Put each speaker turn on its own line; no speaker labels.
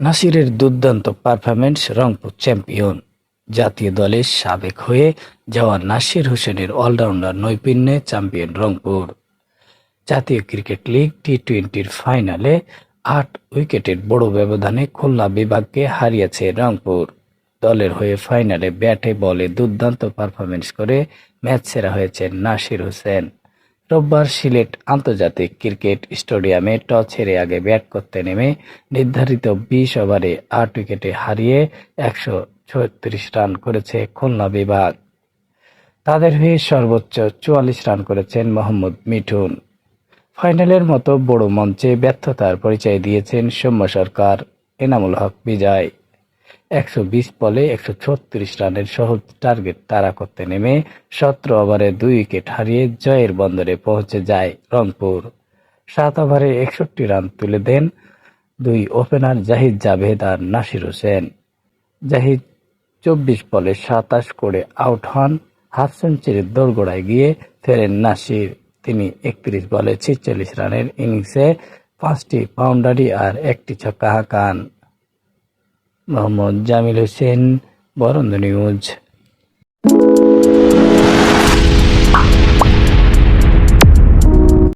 নাসিরের দুর্দান্ত performance Rangpur champion. জাতীয় দলের সাবেক হয়ে যাওয়া নাসির হোসেনের অলরাউন্ডার নৈপুণ্যে চ্যাম্পিয়ন রংপুর। জাতীয় ক্রিকেট লিগ টি টোয়েন্টির ফাইনালে আট উইকেটের বড় ব্যবধানে খুলনা বিভাগকে হারিয়েছে রংপুর। দলের হয়ে ফাইনালে ব্যাটে বলে দুর্দান্ত পারফরমেন্স করে ম্যাচ সেরা হয়েছেন নাসির হোসেন। রোববার সিলেট আন্তর্জাতিক ক্রিকেট স্টেডিয়ামে টস হেরে আগে ব্যাট করতে নেমে নির্ধারিত বিশ ওভারে আট উইকেটে হারিয়ে একশো ছত্রিশ রান করেছে খুলনা বিভাগ। তাদের হয়ে সর্বোচ্চ চুয়াল্লিশ রান করেছেন মোহাম্মদ মিঠুন। ফাইনালের মতো বড় মঞ্চে ব্যর্থতার পরিচয় দিয়েছেন সৌম্য সরকার, এনামুল হক বিজয়। একশো বিশ বলে একশো ছত্রিশ রানের সহজ টার্গেট তাড়া করতে নেমে সতেরো ওভারে দুই উইকেট হারিয়ে জয়ের বন্দরে পৌঁছে যায় রংপুর। সাত ওভারে একষট্টি রান তুলে দেন দুই ওপেনার জাহিদ জাভেদ আর নাসির হোসেন। জাহিদ চব্বিশ বলে সাতাশ করে আউট হন, হাফ সেঞ্চুরির দোরগোড়ায় গিয়ে ফেরেন নাসির। তিনি একত্রিশ বলে ছিচল্লিশ রানের ইনিংসে পাঁচটি বাউন্ডারি আর একটি ছক্কা হাঁকান। মোহাম্মদ জামিল হোসেন বরন্দ নিউজ।